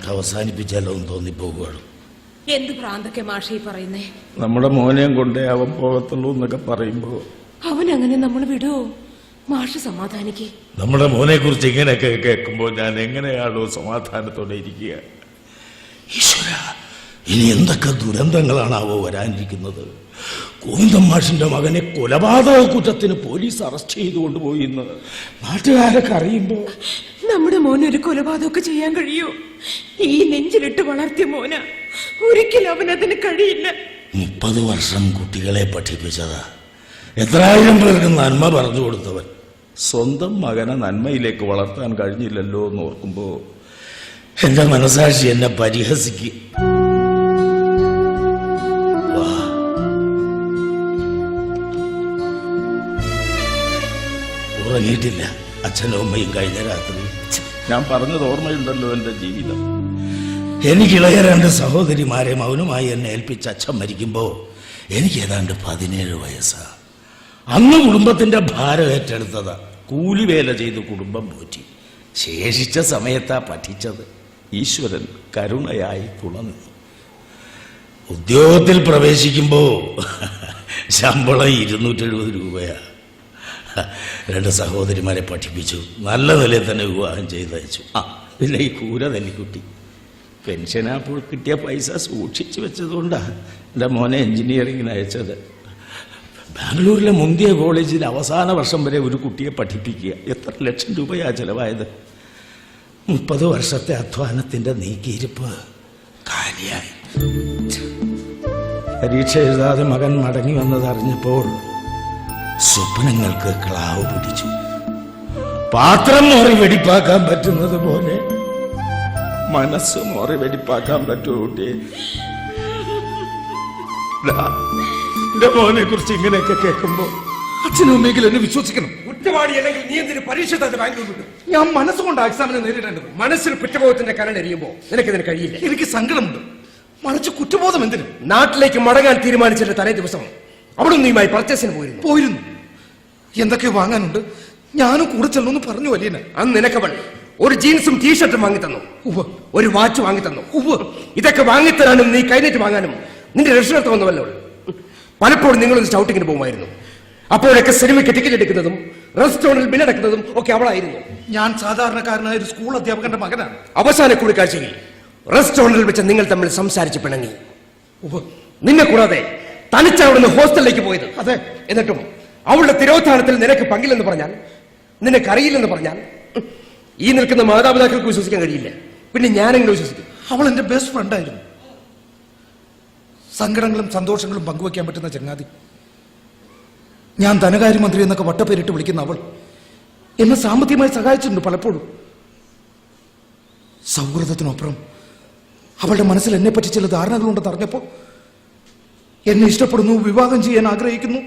നമുക്ക് അവസാനിപ്പിച്ചാലോ എന്ന് തോന്നിപ്പോവുകയാണ് എന്ത് പ്രാന്തൊക്കെ മാഷി പറയുന്നേ? നമ്മുടെ മോനെയും കൊണ്ടേ അവൻ പോകത്തുള്ളൂ എന്നൊക്കെ പറയുമ്പോ. അവൻ അങ്ങനെ നമ്മൾ വിടുവോ മാഷ് സമാധാനിക്ക്. നമ്മുടെ മോനെ കുറിച്ച് ഇങ്ങനെയൊക്കെ കേൾക്കുമ്പോൾ ഞാൻ എങ്ങനെയാണോ സമാധാനത്തോടെ ഇരിക്കുക? ഈശ്വര ഇനി എന്തൊക്കെ ദുരന്തങ്ങളാണാവോ വരാനിരിക്കുന്നത്? ഗോവിന്ദൻ മാഷിന്റെ മകനെ കൊലപാതക കുറ്റത്തിന് പോലീസ് അറസ്റ്റ് ചെയ്തു കൊണ്ടുപോയി എന്ന് നാട്ടുകാരൊക്കെ അറിയുമ്പോ നമ്മുടെ മോൻ ഒരു കൊലപാതകമൊക്കെ ചെയ്യാൻ കഴിയോ. ഈ നെഞ്ചിലിട്ട് വളർത്തിയ മോന ഒരിക്കലും അവനതിന് കഴിയില്ല. മുപ്പത് വർഷം കുട്ടികളെ പഠിപ്പിച്ചതാ. എത്രായിരം പേർക്ക് നന്മ പറഞ്ഞു കൊടുത്തവൻ. സ്വന്തം മകനെ നന്മയിലേക്ക് വളർത്താൻ കഴിഞ്ഞില്ലല്ലോ എന്ന് ഓർക്കുമ്പോ എന്റെ മനസാക്ഷി എന്നെ പരിഹസിക്കും. ഉറങ്ങിയിട്ടില്ല. അച്ഛനും അമ്മയും കഴിഞ്ഞ രാത്രി. ഞാൻ പറഞ്ഞത് ഓർമ്മയുണ്ടല്ലോ എന്റെ ജീവിതം. എനിക്ക് ഇളയ രണ്ട് സഹോദരിമാരെ മൗനമായി എന്നെ ഏൽപ്പിച്ച അച്ഛൻ മരിക്കുമ്പോൾ എനിക്ക് ഏതാണ്ട് പതിനേഴ് വയസ്സാണ് അന്ന് കുടുംബത്തിന്റെ ഭാരം ഏറ്റെടുത്തതാ. കൂലിവേല ചെയ്ത് കുടുംബം പോറ്റി. ശേഷിച്ച സമയത്താ പഠിച്ചത്. ഈശ്വരൻ കരുണയായി തുളന്നു. ഉദ്യോഗത്തിൽ പ്രവേശിക്കുമ്പോൾ ശമ്പളം ഇരുന്നൂറ്റി എഴുപത് രൂപയാ. രണ്ട് സഹോദരിമാരെ പഠിപ്പിച്ചു. നല്ല നിലയിൽ തന്നെ വിവാഹം ചെയ്തയച്ചു. ആ പിന്നെ ഈ കൂര തല്ലിക്കുട്ടി. പെൻഷൻ അപ്പോൾ കിട്ടിയ പൈസ സൂക്ഷിച്ച് വെച്ചതുകൊണ്ടാണ് എന്റെ മോനെ എൻജിനീയറിങ്ങിന് അയച്ചത്. ബാംഗ്ലൂരിലെ മുന്തിയ കോളേജിൽ അവസാന വർഷം വരെ ഒരു കുട്ടിയെ പഠിപ്പിക്കുക. എത്ര ലക്ഷം രൂപയാണ് ചിലവായത്? മുപ്പത് വർഷത്തെ അധ്വാനത്തിന്റെ നീക്കിയിരിപ്പ്. കാലിയായി. പരീക്ഷ എഴുതാതെ മകൻ മടങ്ങി വന്നത് അറിഞ്ഞപ്പോൾ സ്വപ്നങ്ങൾക്ക് ക്ലാവ് പിടിച്ചു. പാത്രം മോറി വെടിപ്പാക്കാൻ പറ്റുന്നത് പോലെ. മനസ്സ് മോറി വെടിപ്പാക്കാൻ കുട്ടിയെ ദാ, എന്റെ മോനെ കുറിച്ച് ഇങ്ങനെയൊക്കെ കേൾക്കുമ്പോ അച്ഛനും അമ്മയെങ്കിലും എന്നെ വിശ്വസിക്കണം. കുറ്റവാളി അല്ലെങ്കിൽ നീ എന്തിന് പരീക്ഷ തന്നെ ബാംഗ്ലൂരിൽ ഞാൻ മനസ്സുകൊണ്ട് എക്സാമിനെ നേരിടേണ്ടത് മനസ്സിൽ കുറ്റബോധത്തിന്റെ കരൺ എറിയുമ്പോ നിനക്കിതിന് കഴിയില്ല. എനിക്ക് സങ്കടമുണ്ട്. മറിച്ച് കുറ്റബോധം എന്തിന്? നാട്ടിലേക്ക് മടങ്ങാൻ തീരുമാനിച്ചിട്ട് തലേ ദിവസം അവിടെ നീയുമായി പർച്ചേസിന് പോയിരുന്നു. പോയിരുന്നു. എന്തൊക്കെ വാങ്ങാനുണ്ട്? ഞാനും കൂടെ ചെല്ലുന്നു പറഞ്ഞു വലിയന അന്ന് നിനക്കവൾ ഒരു ജീൻസും ടീഷർട്ടും വാങ്ങി തന്നു ഉവ്വ്. ഒരു വാച്ച് വാങ്ങി തന്നു ഉവ്വ്. ഇതൊക്കെ വാങ്ങിത്തരാനും നീ കൈനീറ്റ് വാങ്ങാനും നിന്റെ രക്ഷകർത്ത വന്നുവല്ലോ പലപ്പോഴും നിങ്ങൾ സ്റ്റൗട്ടിങ്ങിന് പോകുമായിരുന്നു. അപ്പോഴൊക്കെ സിനിമയ്ക്ക് ടിക്കറ്റ് എടുക്കുന്നതും റെസ്റ്റോറന്റിൽ ബില്ലടക്കുന്നതും ഒക്കെ അവളായിരുന്നു. ഞാൻ സാധാരണക്കാരനായ ഒരു സ്കൂൾ അധ്യാപകന്റെ മകനാണ്. അവസാന കൂടിക്കാഴ്ചയിൽ റെസ്റ്റോറന്റിൽ വെച്ച് നിങ്ങൾ തമ്മിൽ സംസാരിച്ച് പിണങ്ങി. നിന്നെ കൂടാതെ തനിച്ചവിടുന്ന് ഹോസ്റ്റലിലേക്ക് പോയത്. അതെ. എന്നിട്ടും അവളുടെ തിരോധാനത്തിൽ നിനക്ക് പങ്കില്ലെന്ന് പറഞ്ഞാൽ നിനക്കറിയില്ലെന്ന് പറഞ്ഞാൽ ഈ നിൽക്കുന്ന മാതാപിതാക്കൾക്ക് വിശ്വസിക്കാൻ കഴിയില്ല. പിന്നെ ഞാനെങ്ങനെ വിശ്വസിക്കും? അവൾ എന്റെ ബെസ്റ്റ് ഫ്രണ്ടായിരുന്നു സങ്കടങ്ങളും സന്തോഷങ്ങളും പങ്കുവെക്കാൻ പറ്റുന്ന ചങ്ങാതി. ഞാൻ ധനകാര്യമന്ത്രി എന്നൊക്കെ വട്ടപ്പേരിട്ട് വിളിക്കുന്ന അവൾ എന്നെ സാമ്പത്തികമായി സഹായിച്ചിട്ടുണ്ട് പലപ്പോഴും. സൗഹൃദത്തിനപ്പുറം അവളുടെ മനസ്സിൽ എന്നെ പറ്റി ചില ധാരണകളുണ്ടെന്ന് അറിഞ്ഞപ്പോൾ എന്നെ ഇഷ്ടപ്പെടുന്നു വിവാഹം ചെയ്യാൻ ആഗ്രഹിക്കുന്നു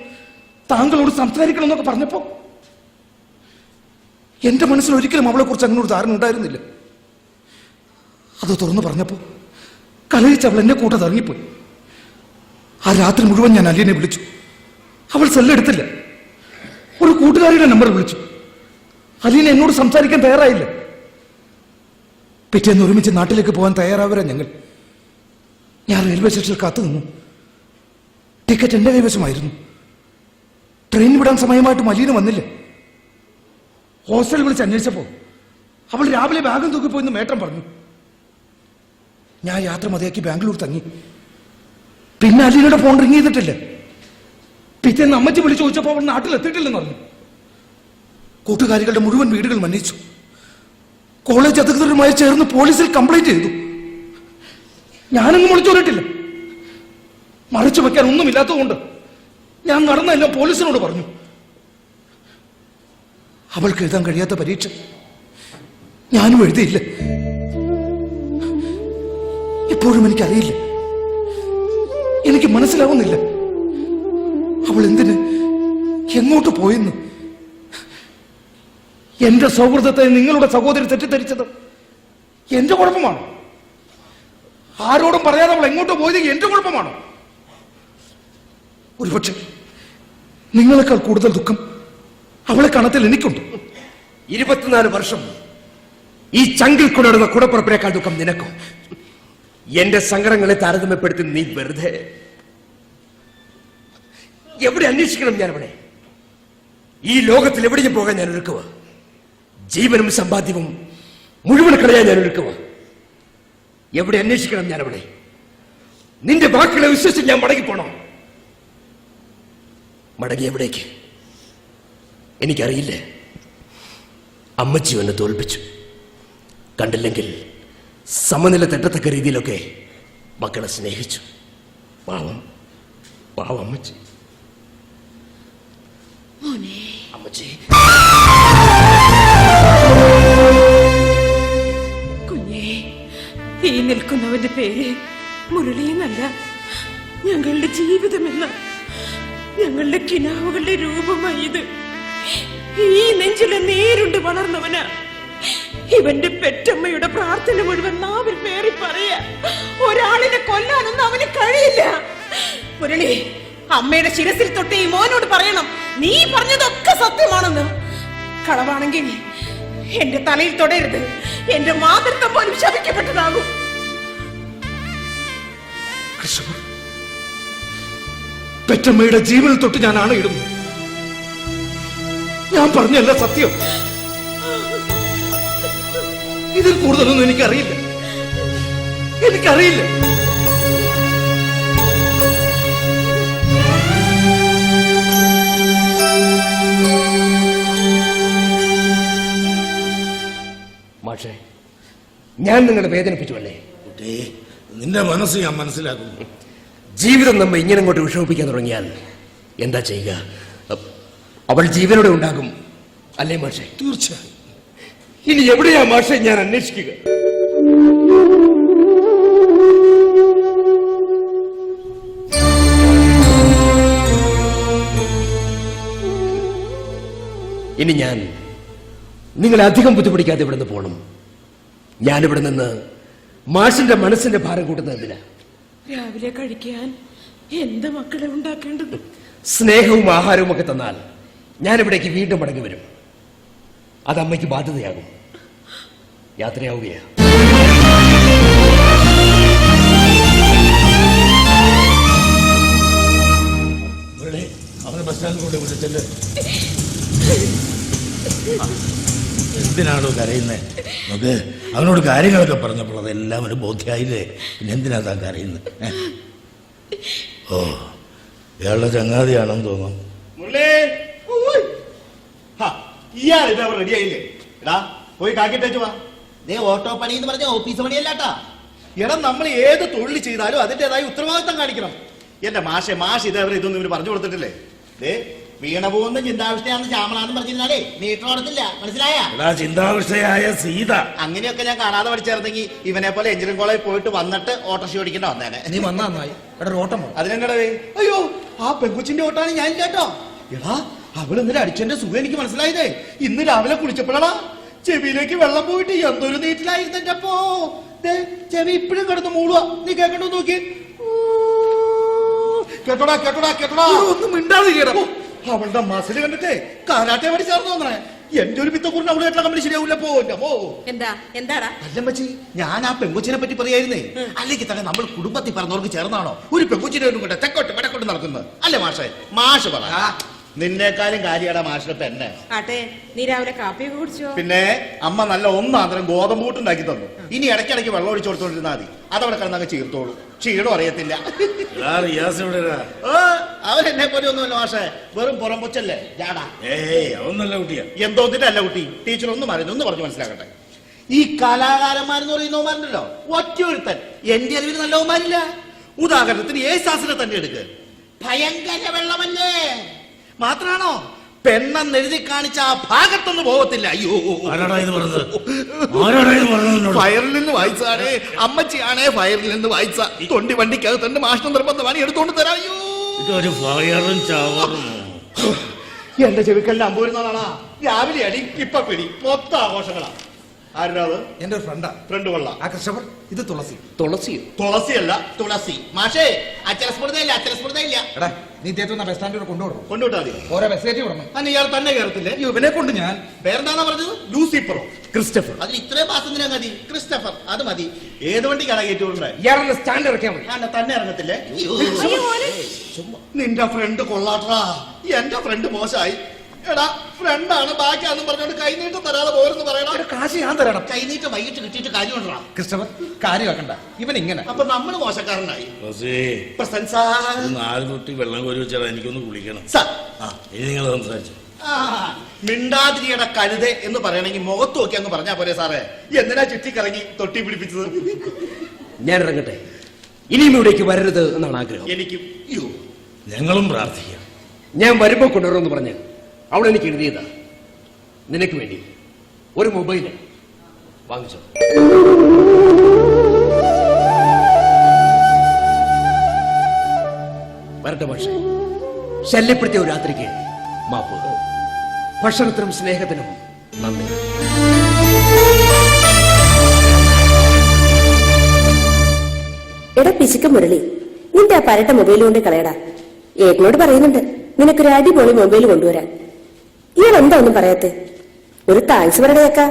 താങ്കളോട് സംസാരിക്കണം എന്നൊക്കെ പറഞ്ഞപ്പോ എന്റെ മനസ്സിൽ ഒരിക്കലും അവളെ കുറിച്ച് അങ്ങനെ ഒരു ധാരണ ഉണ്ടായിരുന്നില്ല. അത് തുറന്നു പറഞ്ഞപ്പോ കലയിച്ച് അവൾ എന്നെ കൂട്ടത്ത് ഇറങ്ങിപ്പോയി. ആ രാത്രി മുഴുവൻ ഞാൻ അലിയനെ വിളിച്ചു. അവൾ സെല്ലെടുത്തില്ല ഒരു കൂട്ടുകാരിയുടെ നമ്പർ വിളിച്ചു. അലീന എന്നോട് സംസാരിക്കാൻ തയ്യാറായില്ല. പിറ്റേന്ന് ഒരുമിച്ച് നാട്ടിലേക്ക് പോകാൻ തയ്യാറാവരാ ഞങ്ങൾ. ഞാൻ റെയിൽവേ സ്റ്റേഷനിൽ കാത്തു നിന്നു ടിക്കറ്റ് എന്റെ കൈവശമായിരുന്നു. ട്രെയിൻ വിടാൻ സമയമായിട്ട് മലീന വന്നില്ല? ഹോസ്റ്റലിൽ വിളിച്ച് അന്വേഷിച്ചപ്പോ അവൾ രാവിലെ ബാഗും തൂക്കിപ്പോയിന്ന് മേട്ടം പറഞ്ഞു. ഞാൻ യാത്ര മതിയാക്കി ബാംഗ്ലൂർ തങ്ങി. പിന്നെ അലീനയുടെ ഫോൺ റിങ് ചെയ്തിട്ടില്ല? പിറ്റേന്ന് അമ്മച്ചി വിളിച്ചു ചോദിച്ചപ്പോൾ അവൾ നാട്ടിലെത്തിയിട്ടില്ലെന്ന് പറഞ്ഞു. കൂട്ടുകാരികളുടെ മുഴുവൻ വീടുകൾ മന്നിച്ചു കോളേജ് അധികൃതരുമായി ചേർന്ന് പോലീസിൽ കംപ്ലൈന്റ് ചെയ്തു. ഞാനൊന്നും വിളിച്ചു വിളിച്ചോറിട്ടില്ല മറച്ചു വെക്കാൻ ഒന്നുമില്ലാത്തതുകൊണ്ട് ഞാൻ നടന്ന എന്നെ പോലീസിനോട് പറഞ്ഞു. അവൾക്ക് എഴുതാൻ കഴിയാത്ത പരീക്ഷ. ഞാനും എഴുതിയില്ല. ഇപ്പോഴും എനിക്കറിയില്ല. എനിക്ക് മനസ്സിലാവുന്നില്ല. അവൾ എന്തിന് എങ്ങോട്ട് പോയെന്ന്. എന്റെ സൗഹൃദത്തെ നിങ്ങളുടെ സഹോദരി തെറ്റിദ്ധരിച്ചത് എന്റെ കുഴപ്പമാണ്. ആരോടും പറയാതെ അവൾ എങ്ങോട്ട് പോയത് എന്റെ കുഴപ്പമാണ്. ഒരുപക്ഷെ നിങ്ങളെക്കാൾ കൂടുതൽ ദുഃഖം അവളെ കണത്തിൽ എനിക്കുണ്ട്. ഇരുപത്തിനാല് വർഷം ഈ ചങ്കിൽ കൊണ്ടിടുന്ന കുടപ്പുറപ്പിനേക്കാൾ ദുഃഖം നിനക്കും. എന്റെ സങ്കടങ്ങളെ താരതമ്യപ്പെടുത്തി നീ വെറുതെ. എവിടെ അന്വേഷിക്കണം ഞാൻ അവിടെ ഈ ലോകത്തിൽ എവിടെയും പോകാൻ ഞാൻ ഒരുക്കുക. ജീവനും സമ്പാദ്യവും മുഴുവൻ കളയാൻ ഞാൻ ഒരുക്കുക. എവിടെ അന്വേഷിക്കണം ഞാൻ അവിടെ നിന്റെ വാക്കുകളെ വിശ്വസിച്ച് ഞാൻ മടങ്ങി പോണോ മടങ്ങി എവിടേക്ക്? എനിക്കറിയില്ലേ. അമ്മച്ചി എന്നെ തോൽപ്പിച്ചു. കണ്ടില്ലെങ്കിൽ സമനില തെറ്റത്തക്ക രീതിയിലൊക്കെ മക്കളെ സ്നേഹിച്ചു. പാവം. പാവം അമ്മച്ചി. അമ്മച്ചി. കുഞ്ഞേ ഈ നിൽക്കുന്നവന്റെ പേര് മുരളി എന്നല്ല ഞങ്ങളുടെ ജീവിതമെന്ന ഞങ്ങളുടെ കിനാവുകളുടെ രൂപമായി ഇത് ഈ നെഞ്ചിലെ നേരുണ്ട് വളർന്നവനാ. ഇവന്റെ പെറ്റമ്മയുടെ പ്രാർത്ഥന മുഴുവൻ നാവിൽ പേറി പറയാ. ഒരാളിനെ കൊല്ലാനൊന്നും അവന് കഴിയില്ല. മുരളി അമ്മയുടെ ശിരസിൽ തൊട്ട് ഈ മോനോട് പറയണം. നീ പറഞ്ഞതൊക്കെ സത്യമാണെന്ന്. കളവാണെങ്കിൽ എന്റെ തലയിൽ തൊടരുത്. എന്റെ മാതൃത്വം പോലും ശപിക്കപ്പെട്ടതാകും. പെറ്റമ്മയുടെ ജീവനിൽ തൊട്ട് ഞാൻ ആണയിടുന്നു ഞാൻ പറഞ്ഞല്ല സത്യം. ഇതിൽ കൂടുതലൊന്നും എനിക്കറിയില്ല. എനിക്കറിയില്ല. മാഷേ ഞാൻ നിങ്ങളെ വേദനിപ്പിച്ചു അല്ലേ നിന്റെ മനസ്സ് ഞാൻ മനസ്സിലാക്കുന്നു. ജീവിതം നമ്മെ ഇങ്ങനെ അങ്ങോട്ട് വിഷമിപ്പിക്കാൻ തുടങ്ങിയാൽ എന്താ ചെയ്യുക? അവൾ ജീവനോടെ ഉണ്ടാകും. അല്ലേ മാഷെ? തീർച്ചയായും. ഇനി എവിടെയാ മാഷെ ഞാൻ അന്വേഷിക്കുക? ഇനി ഞാൻ നിങ്ങളെ അധികം ബുദ്ധിമുട്ടിക്കാതെ ഇവിടെ നിന്ന് പോകണം ഞാനിവിടെ നിന്ന് മാഷിന്റെ മനസ്സിന്റെ ഭാരം കൂട്ടുന്നതില്ല രാവിലെ കഴിക്കാൻ എന്ത് മക്കളെ ഉണ്ടാക്കേണ്ടത്? സ്നേഹവും ആഹാരവും ഒക്കെ തന്നാൽ ഞാൻ ഇവിടേക്ക് വീണ്ടും മടങ്ങി വരും. അത് അമ്മയ്ക്ക് ബാധ്യതയാകും. യാത്രയാവുകയാ. മുരളി അവനെ ബസ് സ്റ്റാൻഡിൽ കൊണ്ട് വിളിച്ചല്ലേ എന്തിനാണോ കരയുന്നത് നമുക്ക് അവനോട് കാര്യങ്ങളൊക്കെ പറഞ്ഞപ്പോൾ അതെല്ലാം ഒരു ബോധ്യമായില്ലേ പിന്നെ എന്തിനാ താൻ കരയുന്നത്? ഓ ഇയാളുടെ ചങ്ങാതിയാണെന്ന് തോന്നുന്നു. എടാ ദേ ഓട്ടോ പണി എന്ന് ഓഫീസ് പണിയല്ലാട്ടാ. എടാ നമ്മൾ ഏത് തൊഴിൽ ചെയ്താലും അതിന്റെതായ ഉത്തരവാദിത്തം കാണിക്കണം. എന്റെ മാഷെ മാഷ് ഇതേവരെ ഇതൊന്നും ഇവർ പറഞ്ഞു കൊടുത്തിട്ടില്ലേ? ദേ വീണ പോകുന്ന ചിന്താവിഷ്ടയാണെന്ന് ശ്യാമളാന്ന് പറഞ്ഞിരുന്നാലേ മീറ്റർ ഓടത്തില്ല മനസ്സിലായ? എടാ ചിന്താവിഷ്ടയായ സീത. അങ്ങനെയൊക്കെ ഞാൻ കാണാതെ പഠിച്ചേർന്നെങ്കിൽ ഇവനെ പോലെ എഞ്ചിനീയറിംഗ് കോളേജിൽ പോയിട്ട് വന്നിട്ട് ഓട്ടോഷി ഓടിക്കേണ്ട വന്നേനെ. നീ വന്നാ നന്നായി. എടാ ഓട്ടം പോ. അതിനെന്നടേ അയ്യോ ആ പെങ്കുച്ചിന്റെ ഓട്ടാണ് ഞാൻ കേട്ടോ. എടാ അവൾ ഇന്നലെ അടിച്ചെന്റെ സുഖം എനിക്ക് മനസ്സിലായതേ. ഇന്ന് രാവിലെ കുളിച്ചപ്പോഴാ ചെവിയിലേക്ക് വെള്ളം പോയിട്ട് എന്തൊരു നീറ്റിലായിരുന്നു എന്റെ അപ്പോ. ദേ, ചെവി ഇപ്പഴും കിടന്ന് മൂളുക നീ കേക്കണ്ടോ നോക്കി? കേട്ടോടാ കേട്ടോടാ കേട്ടോടാ. ഒന്നും മിണ്ടാതെ ഓ, അവളുടെ മസിൽ കണ്ടിട്ടേ കാരാട്ടെ പഠി ചേർന്ന് തോന്നണേ എന്റെ ഒരു പിത്തക്കൂറിന് അവൾ കേട്ട കമ്പനി ശരിയാവില്ല പോ എന്താ? എന്താടാ? അല്ലമ്മച്ചി ഞാൻ ആ പെങ്കൊച്ചിനെ പറ്റി പറയായിരുന്നേ. അല്ലെങ്കിൽ തന്നെ നമ്മൾ കുടുംബത്തിൽ പറഞ്ഞവർക്ക് ചേർന്നാണോ? ഒരു പെങ്കൊച്ചിനെ ഒരു കൊണ്ട് തെക്കോട്ട് വടക്കോട്ട് നടക്കുന്നത്. അല്ലേ മാഷേ? മാഷ് പറ. നിന്നേക്കാളും കാര്യടാ മാഷിന്റെ പെന്നെ ആട്ടെ നീ രാവിലെ കാപ്പി കുടിച്ചോ? പിന്നെ അമ്മ നല്ല ഒന്നാന്തരം ഗോതമ്പ് കൂട്ടുണ്ടാക്കി തന്നു. ഇനി ഇടയ്ക്കിടയ്ക്ക് വെള്ളം ഒഴിച്ചു കൊടുത്തോണ്ടിരുന്നാ മതി. അതവിടെ കിടന്നങ്ങ് ചീർത്തോളൂ. ക്ഷീണം അറിയത്തില്ല. അവരെന്നെ അവൻ എന്നെ പോലെ ഒന്നുമല്ല മാഷേ. വെറും പുറം പൊച്ചല്ലേ ജാടാ. കുട്ടിയാ. എന്തോ അല്ല കുട്ടി? ടീച്ചർ ഒന്നും അറിയുന്നു ഒന്ന് പറഞ്ഞു മനസ്സിലാക്കട്ടെ. ഈ കലാകാരന്മാരെന്ന് പറയുന്നവന്മാരുണ്ടല്ലോ ഒറ്റയൊരുത്തൻ എന്റെ അറിവിൽ നല്ലവന്മാരില്ല. ഉദാഹരണത്തിന് യേശാസിനെ തന്നെ എടുക്ക്. ഭയങ്കര വെള്ളമല്ലേ? മാത്രാണോ? പെണ്ണെന്ന് എഴുതി കാണിച്ച ആ ഭാഗത്തൊന്നും പോകത്തില്ല. അയ്യോ. ഫയറിൽ നിന്ന് വായിച്ചാണേ അമ്മച്ചിയാണേ ഫയറിൽ നിന്ന് വായിച്ച. തൊണ്ടി വണ്ടിക്കകത്ത് മാഷ്ടം നിർബന്ധമാണ് എടുത്തോണ്ട് തരാം. അയ്യോ. ഇതൊരു ഫയറും ചവറും. എന്റെ ചെവിക്കലിന് അമ്പൂരുന്നതാണാ രാവിലെ അടി ഇപ്പൊ പിടി. മൊത്തം ആഘോഷങ്ങളാ. ആരുടെ എന്റെ ഒരു ഫ്രണ്ടാ ഫ്രണ്ട് കൊള്ളാം. ആ കൃഷ്ണപ്പൻ ഇത് തുളസി. തുളസി തുളസിയല്ല തുളസി. മാഷേ അച്ഛനസ്മൃതയില്ല അച്ഛനസ്മൃതയില്ല എടാ നീ ഇദ്ദേഹത്തെ ബസ് സ്റ്റാൻഡിൽ കൊണ്ടുവിടണം കൊണ്ടുവിട്ടാ മതി. ഓരോ ബസ് കയറ്റി വിടണം അന്ന് ഇയാൾ തന്നെ കയറത്തില്ലേ? ഇവനെ കൊണ്ട് ഞാൻ പേരെന്താണെന്ന് പറഞ്ഞത്? ലൂസിഫറോ. ക്രിസ്റ്റഫർ. അതിൽ ഇത്രയും പാസഞ്ചര മതി ക്രിസ്റ്റഫർ. അത് മതി. ഏത് വണ്ടി കയറ്റി വിടണ്ടേ? ഇയാളെ സ്റ്റാൻഡ് ഇറക്കിയാൽ മതി. ഞാൻ തന്നെ ഇറങ്ങത്തില്ലേ? നിന്റെ ഫ്രണ്ട് കൊള്ളാട്ടാ. എന്റെ ഫ്രണ്ട് മോശമായി. എടാ ഫ്രണ്ടാണ് ബാക്കിയാണെന്ന് പറഞ്ഞോണ്ട് കൈനീട്ടം തരാതെ പോരെന്ന് പറയടാ ഒരു കാശ് ഞാൻ തരണം. കൈനീട്ട് വൈകിട്ട് കിട്ടിയിട്ട് കാര്യമുണ്ടോ? ക്രിസ്റ്റഫർ കാര്യമാക്കണ്ട ഇവൻ ഇങ്ങനെ. അപ്പൊ നമ്മൾ മോശക്കാരനായി. നാല് തൊട്ടി വെള്ളം കോരി വെച്ചാൽ എനിക്കൊന്ന് കുളിക്കണം. സാർ ആ ഇനി നിങ്ങൾ സംസാരിച്ചു. ആ, മിണ്ടാതിരിയുടെ കഴുത എന്ന് പറയണെങ്കിൽ മുഖത്ത് നോക്കി അങ്ങ് പറഞ്ഞാ പോരെ സാറേ. എന്തിനാ ചുറ്റി കറങ്ങി തൊട്ടി പിടിപ്പിച്ചത്? ഞാൻ ഇറങ്ങട്ടെ ഇനിയും ഇവിടേക്ക് വരരുത് എന്നാണ് ആഗ്രഹം. എനിക്കും ഞങ്ങളും പ്രാർത്ഥിക്കാം. ഞാൻ വരുമ്പോ കൊണ്ടുവരുമെന്ന് പറഞ്ഞ് അവൾ എനിക്ക് എഴുതിയതാ. നിനക്ക് വേണ്ടി. ഒരു മൊബൈൽ വാങ്ങിച്ചോ. വരട്ടെ പക്ഷേ ശല്യപ്പെടുത്തിയ ഒരു രാത്രിക്ക് മാപ്പ്. ഭക്ഷണത്തിനും സ്നേഹത്തിനും നന്ദി. എടാ പിശുക്ക മുരളി നിന്റെ ആ പരട്ട മൊബൈൽ കൊണ്ട് കളയടാ. ഏട്ടനോട് പറയുന്നുണ്ട് നിനക്കൊരു അടിപൊളി മൊബൈൽ കൊണ്ടുവരാൻ. ഇയാൾ എന്താ ഒന്നും പറയാത്തെ? ഒരു താങ്ക്സ് പറയണേക്കാ.